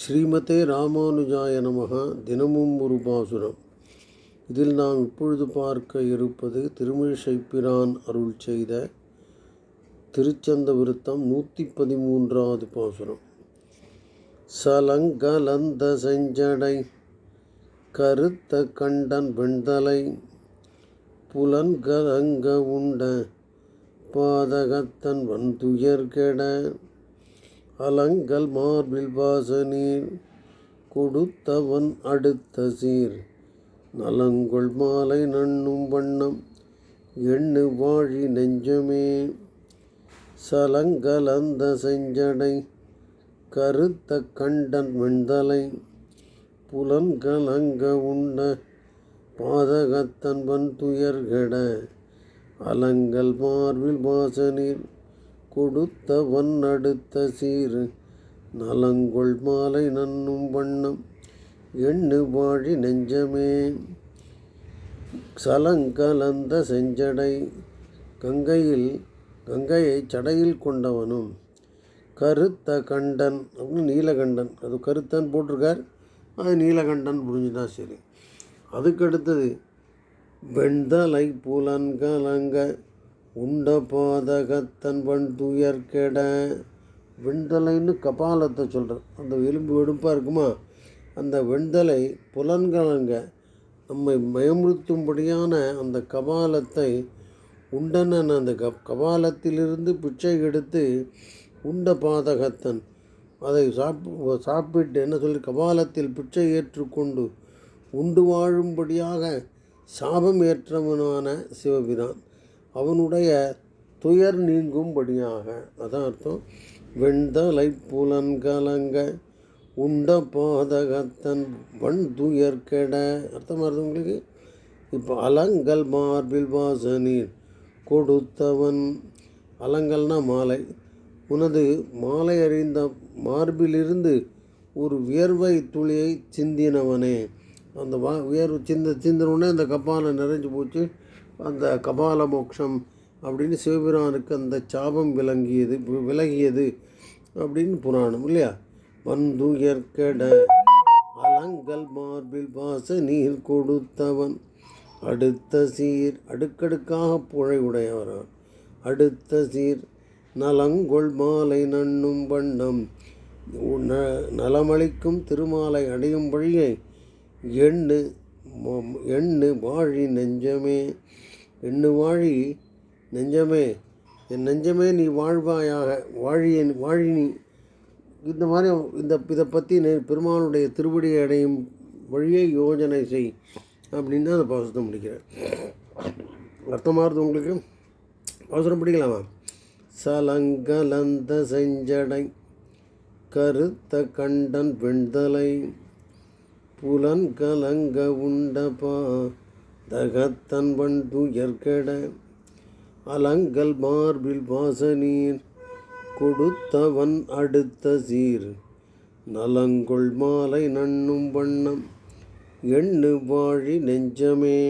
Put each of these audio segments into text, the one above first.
ஸ்ரீமதே ராமானுஜாய நமக. தினமும் ஒரு பாசுரம். இதில் நாம் இப்பொழுது பார்க்க இருப்பது திருமிழிசைப்பிரான் அருள் செய்த திருச்சந்த விருத்தம் நூற்றி பதிமூன்றாவது பாசுரம். சலங்கலந்த செஞ்சடை கருத்த கண்டன் வெண்தலை புலன்கலங்க உண்ட பாதகத்தன் வந்துயர்கெட அலங்கல் மார்பில் வாசநீர் கொடுத்தவன் அடுத்த சீர். நலங்கொள் மாலை நண்ணும் வண்ணம் எண்ணு வாழி நெஞ்சமே. சலங்கலந்த செஞ்சடை கருத்த கண்டன் வெண்தலை புலன்கலங்க உண்ட பாதகத்தன் வன் துயர்கெட அலங்கல் மார்பில் வாசநீர் கொடுத்தவன் அடுத்த சீர் நலங்கொள் மாலை நன்னும் வண்ணம் எண்ணு வாழி நெஞ்சமே. சலங்கலந்த செஞ்சடை கங்கையில் கங்கையை சடையில் கொண்டவனும் கருத்த கண்டன் அப்படின்னு நீலகண்டன் அது கருத்தன் போட்டிருக்கார். அது நீலகண்டன் புரிஞ்சுதா சரி. அதுக்கடுத்தது வெண்தலை புலன்கலங்க உண்ட பாதகத்தன் வன் துயர் கெட. வெண்தலைன்னு கபாலத்தை சொல்கிறேன் அந்த எலும்பு வெடுப்பாக இருக்குமா? அந்த வெண்தலை புலன்கலங்க நம்மை பயமுறுத்தும்படியான அந்த கபாலத்தை உண்டனன் அந்த க கபாலத்திலிருந்து பிச்சை எடுத்து உண்ட பாதகத்தன் அதை சாப்பி சாப்பிட்டு என்ன சொல்லி கபாலத்தில் பிச்சை ஏற்றுக்கொண்டு உண்டு வாழும்படியாக சாபம் ஏற்றவனான சிவபிரான். அவனுடைய துயர் நீங்கும்படியாக அதான் அர்த்தம் வெண்தலை புலன்கலங்க உண்ட பாதகத்தன் வன் துயர் கெட. அர்த்தமாக இருந்தது உங்களுக்கு? இப்போ அலங்கல் மார்பில் வாசனீர் கொடுத்தவன். அலங்கல்னா மாலை. உனது மாலை அறிந்த மார்பிலிருந்து ஒரு வியர்வை துளியை சிந்தினவனே. அந்த வா வியர்வு சிந்த சிந்தினவுடனே அந்த கபாலம் நிறைஞ்சு போச்சு. அந்த கபால மோட்சம் அப்படின்னு சிவபிரானுக்கு அந்த சாபம் விளங்கியது விலகியது அப்படின்னு புராணம் இல்லையா? வந்துயர்கட அலங்கல் மார்பில் பாச நீர் கொடுத்தவன். அடுத்த சீர் அடுக்கடுக்காக புழை உடையவரான். அடுத்த சீர் நலங்கொள் மாலை நண்ணும் வண்ணம். நலமளிக்கும் திருமாலை அடையும் வழியை எண்ணு எண்ணு வாழி நெஞ்சமே எண்ணு வாழி நெஞ்சமே என் நெஞ்சமே நீ வாழ்வாயாக வாழிய வாழி நீ. இந்த மாதிரி இந்த இதை பற்றி பெருமாளுடைய திருவடியை அடையும் வழியை யோஜனை செய் அப்படின்னு தான் அந்த பாசத்தை முடிக்கிறேன் அர்த்தமாகுது உங்களுக்கு? அவசரம் பிடிக்கலாமா? சலங்கலந்த செஞ்சடை கருத்த கண்டன் வெண்தலை புலன் கலங்க உண்டபா தகத்தன் வன் அலங்கல் மார்பில் வாசனீர் கொடுத்தவன் அடுத்த சீர். நலங்கொள் மாலை நண்ணும் வண்ணம் எண்ணு வாழி நெஞ்சமே.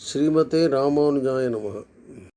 ஸ்ரீமதே ராமானுஜாய நம